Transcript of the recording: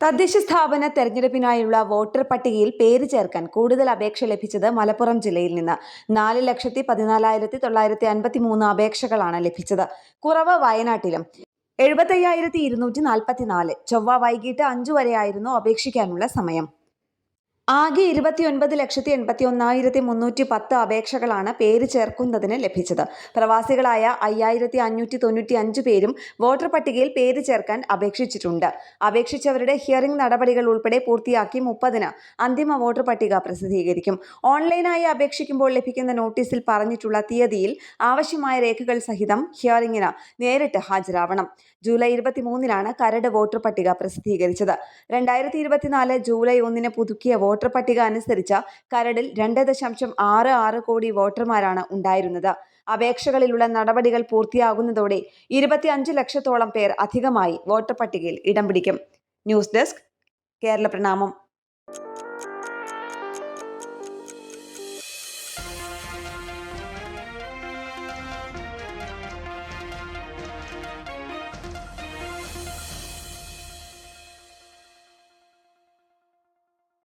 തദ്ദേശ സ്ഥാപന തെരഞ്ഞെടുപ്പിനായുള്ള വോട്ടർ പട്ടികയിൽ പേര് ചേർക്കാൻ കൂടുതൽ അപേക്ഷ ലഭിച്ചത് മലപ്പുറം ജില്ലയിൽ നിന്ന്. നാല് ലക്ഷത്തി പതിനാലായിരത്തി തൊള്ളായിരത്തി അൻപത്തി മൂന്ന് അപേക്ഷകളാണ് ലഭിച്ചത്. കുറവ് വയനാട്ടിലും. എഴുപത്തയ്യായിരത്തി ഇരുന്നൂറ്റി നാൽപ്പത്തിനാല്. ചൊവ്വ വൈകിട്ട് അഞ്ചു വരെയായിരുന്നു അപേക്ഷിക്കാനുള്ള സമയം. ആകെ ഇരുപത്തിയൊൻപത് ലക്ഷത്തി എൺപത്തി ഒന്നായിരത്തി മുന്നൂറ്റി പത്ത് അപേക്ഷകളാണ് പേര് ചേർക്കുന്നതിന് ലഭിച്ചത്. പ്രവാസികളായ അയ്യായിരത്തി അഞ്ഞൂറ്റി തൊണ്ണൂറ്റി അഞ്ച് പേരും വോട്ടർ പട്ടികയിൽ പേര് ചേർക്കാൻ അപേക്ഷിച്ചിട്ടുണ്ട്. അപേക്ഷിച്ചവരുടെ ഹിയറിംഗ് നടപടികൾ ഉൾപ്പെടെ പൂർത്തിയാക്കി മുപ്പതിന് അന്തിമ വോട്ടർ പട്ടിക പ്രസിദ്ധീകരിക്കും. ഓൺലൈനായി അപേക്ഷിക്കുമ്പോൾ ലഭിക്കുന്ന നോട്ടീസിൽ പറഞ്ഞിട്ടുള്ള തീയതിയിൽ ആവശ്യമായ രേഖകൾ സഹിതം ഹിയറിംഗിന് നേരിട്ട് ഹാജരാവണം. ജൂലൈ ഇരുപത്തിമൂന്നിനാണ് കരട് വോട്ടർ പട്ടിക പ്രസിദ്ധീകരിച്ചത്. രണ്ടായിരത്തി ഇരുപത്തിനാല് ജൂലൈ ഒന്നിന് പുതുക്കിയ വോട്ടർ പട്ടിക അനുസരിച്ച് കരടിൽ രണ്ട് ദശാംശം ആറ് ആറ് കോടി വോട്ടർമാരാണ് ഉണ്ടായിരുന്നത്. അപേക്ഷകളിലുള്ള നടപടികൾ പൂർത്തിയാകുന്നതോടെ ഇരുപത്തിയഞ്ച് ലക്ഷത്തോളം പേർ അധികമായി വോട്ടർ പട്ടികയിൽ ഇടം പിടിക്കും. ന്യൂസ് ഡെസ്ക് കേരള പ്രണാമം.